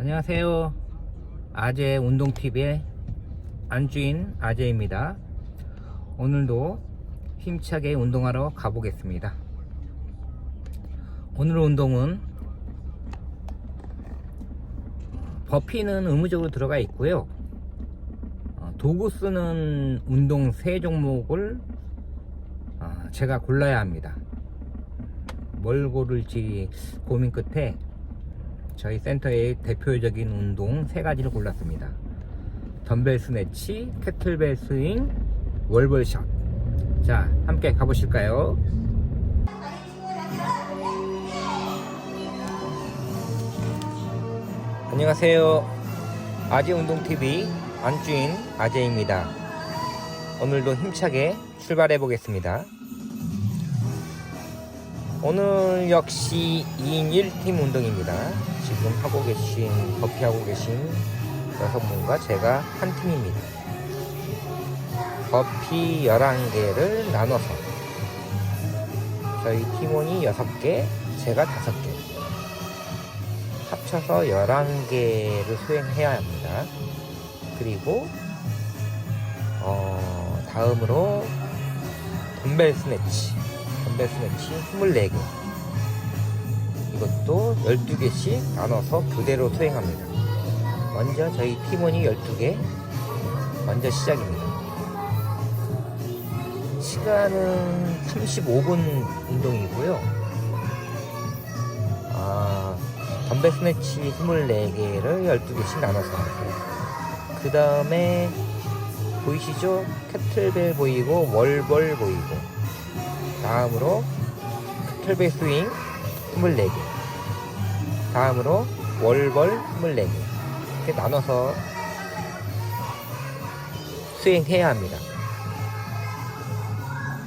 안녕하세요. 아재 운동TV의 안주인 아재입니다. 오늘도 힘차게 운동하러 가보겠습니다. 오늘 운동은 버피는 의무적으로 들어가 있고요. 어, 도구 쓰는 운동 세 종목을 어, 제가 골라야 합니다. 뭘 고를지 고민 끝에 저희 센터의 대표적인 운동 세 가지를 골랐습니다. 덤벨 스네치, 캐틀벨 스윙, 월벌샷. 자, 함께 가보실까요? 안녕하세요. 아재 운동 TV 안주인 아재입니다. 오늘도 힘차게 출발해 보겠습니다. 오늘 역시 2인 1팀 운동입니다. 지금 하고 계신, 버피 하고 계신 여성분과 제가 한 팀입니다. 버피 11개를 나눠서 저희 팀원이 6개, 제가 5개. 합쳐서 11개를 수행해야 합니다. 그리고, 어, 다음으로 덤벨 스네치. 덤벨 스네치 24개. 이것도 12개씩 나눠서 교대로 수행합니다. 먼저 저희 팀원이 12개. 먼저 시작입니다. 시간은 35분 운동이고요. 아, 덤벨 스네치 24개를 12개씩 나눠서 하고. 그 다음에 보이시죠? 캐틀벨 보이고 월벌 보이고 다음으로 캐틀벨 스윙 24개. 다음으로 월벌 24개. 이렇게 나눠서 수행해야 합니다.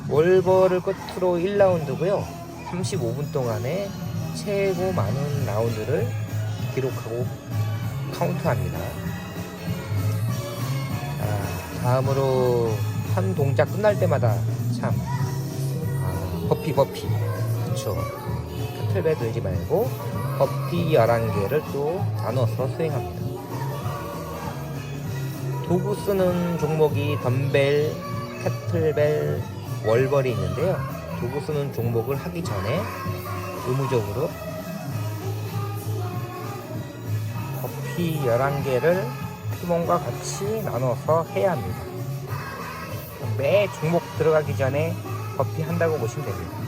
월벌을 끝으로 1라운드고요. 35분 동안에 최고 많은 라운드를 기록하고 카운트합니다. 자, 다음으로 한 동작 끝날 때마다 참 아, 버피 버피. 캐 틀벨 들지 말고 버피 11개를 또 나눠서 수행합니다. 도구 쓰는 종목이 덤벨, 캐틀벨, 월벌이 있는데요. 도구 쓰는 종목을 하기 전에 의무적으로 버피 11개를 팀원과 같이 나눠서 해야 합니다. 매 종목 들어가기 전에 버피 한다고 보시면 됩니다.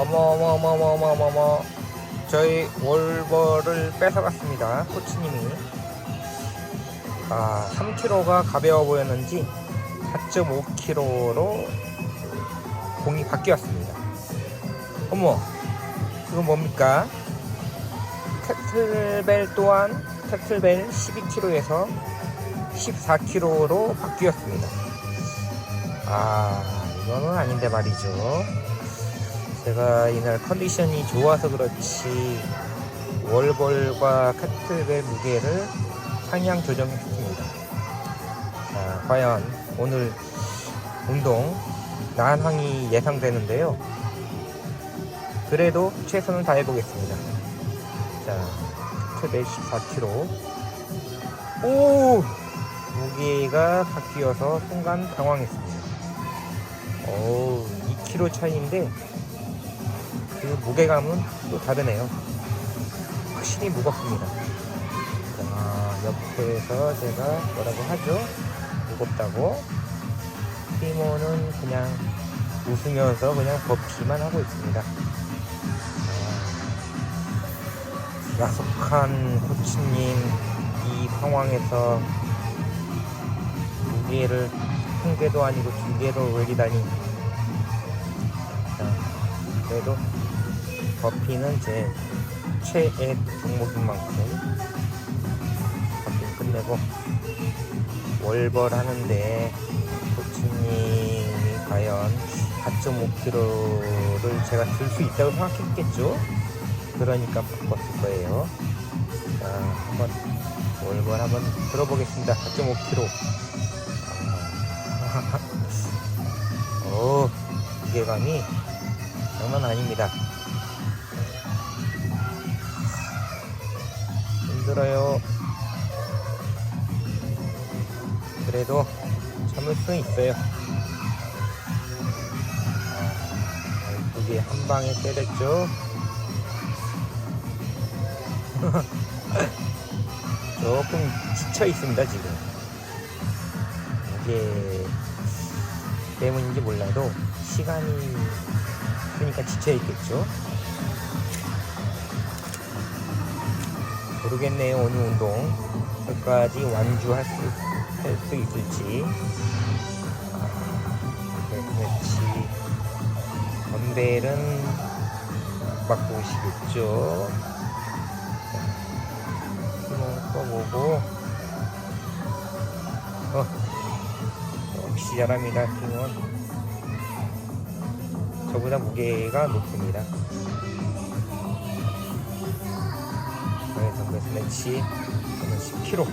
어머 어머 어머 어머 어머 어머 어머 저희 월벌을 뺏어갔습니다 코치님이 아, 3kg가 가벼워 보였는지 4.5kg로 공이 바뀌었습니다. 어머, 이건 뭡니까? 캐틀벨 또한 캐틀벨 12kg에서 14kg로 바뀌었습니다. 아, 이거는 아닌데 말이죠. 제가 이날 컨디션이 좋아서 그렇지 월볼과 캐틀벨 무게를 상향 조정했습니다. 자, 과연 오늘 운동 난항이 예상되는데요. 그래도 최선을 다해보겠습니다. 자, 최대 14kg. 오! 무게가 바뀌어서 순간 당황했습니다. 오, 2kg 차이인데 그 무게감은 또 다르네요. 확실히 무겁습니다. 아, 옆에서 제가 뭐라고 하죠? 무겁다고. 티모는 그냥 웃으면서 그냥 버피만 하고 있습니다. 아, 야속한 코치님 이 상황에서 무게를 한 개도 아니고 두 개로 올리다니. 자, 그래도 버피는 제 최애 종목인 만큼 버피 끝내고 월벌 하는데 코치님이 과연 4.5kg를 제가 들 수 있다고 생각했겠죠? 그러니까 바꿨을 거예요. 자, 한번 월걸 한번 들어보겠습니다. 4.5kg. 오, 무게감이 장난 아닙니다. 힘들어요. 그래도 참을 수 있어요. 이게 한 방에 때렸죠. 조금 지쳐 있습니다 지금. 이게 때문인지 몰라도 시간이 그러니까 지쳐 있겠죠. 모르겠네요 오늘 운동. 끝까지 완주할 수, 할수 있을지. 아, 네, 그렇지. 덤벨은 맞고 오시겠죠. 힘을 써보고. 어 역시 잘합니다 힘은 저보다 무게가 높습니다 덤벨 스매치 저는 10kg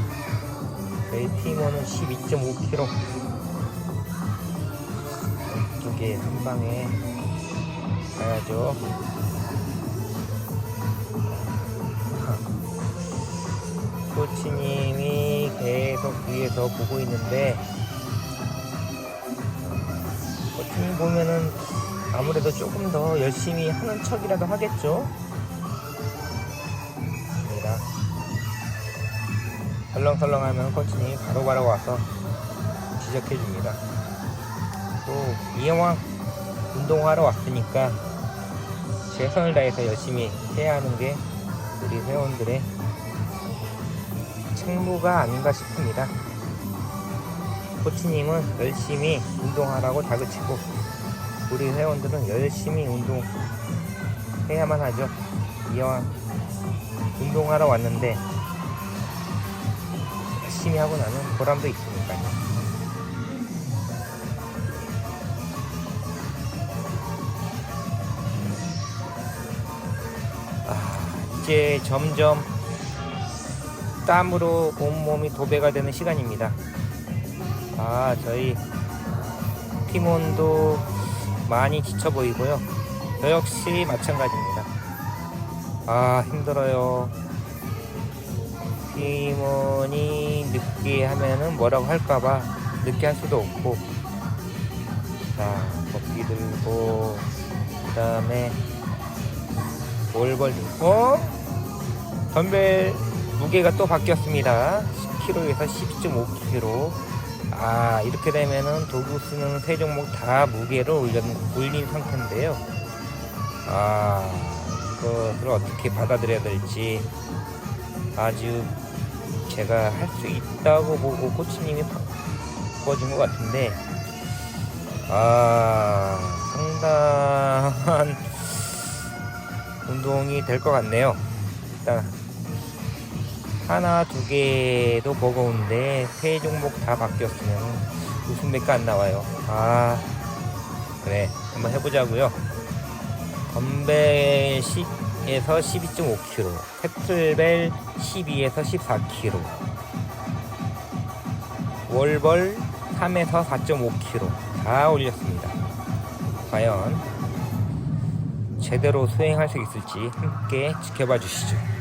저희 팀원은 12.5kg 두개 한 방에 가야죠. 코치님이 계속 위에서 보고 있는데 코치님 보면은 아무래도 조금 더 열심히 하는 척이라도 하겠죠 설렁설렁하면 코치님이 바로바로 와서 지적해 줍니다. 또 이왕 운동하러 왔으니까 최선을 다해서 열심히 해야 하는 게 우리 회원들의 책무가 아닌가 싶습니다. 코치님은 열심히 운동하라고 다그치고 우리 회원들은 열심히 운동해야만 하죠. 이왕 운동하러 왔는데 열심히 하고 나면 보람도 있으니까요. 아, 이제 점점 땀으로 온몸이 도배가 되는 시간입니다. 아, 저희 팀원도 많이 지쳐 보이고요. 저 역시 마찬가지입니다. 아, 힘들어요. 팀원이 늦게 하면은 뭐라고 할까봐 늦게 할 수도 없고. 자, 먹기 들고, 그 다음에 올벌 들고, 어? 덤벨 무게가 또 바뀌었습니다. 10kg에서 12.5kg. 아, 이렇게 되면은 도구 쓰는 세 종목 다 무게를 올린, 올린 상태인데요. 아, 이것을 어떻게 받아들여야 될지 아주 제가 할 수 있다고 보고 코치님이 바꿔준 것 같은데, 아, 상당한 운동이 될 것 같네요. 일단 하나 두 개도 버거운데 세 종목 다 바뀌었으면 웃음 밖에 안 나와요. 아 그래 한번 해보자고요. 덤벨 10 에서 12.5kg, 캐틀벨 12에서 14kg, 월벌 3에서 4.5kg 다 올렸습니다. 과연 제대로 수행할 수 있을지 함께 지켜봐 주시죠.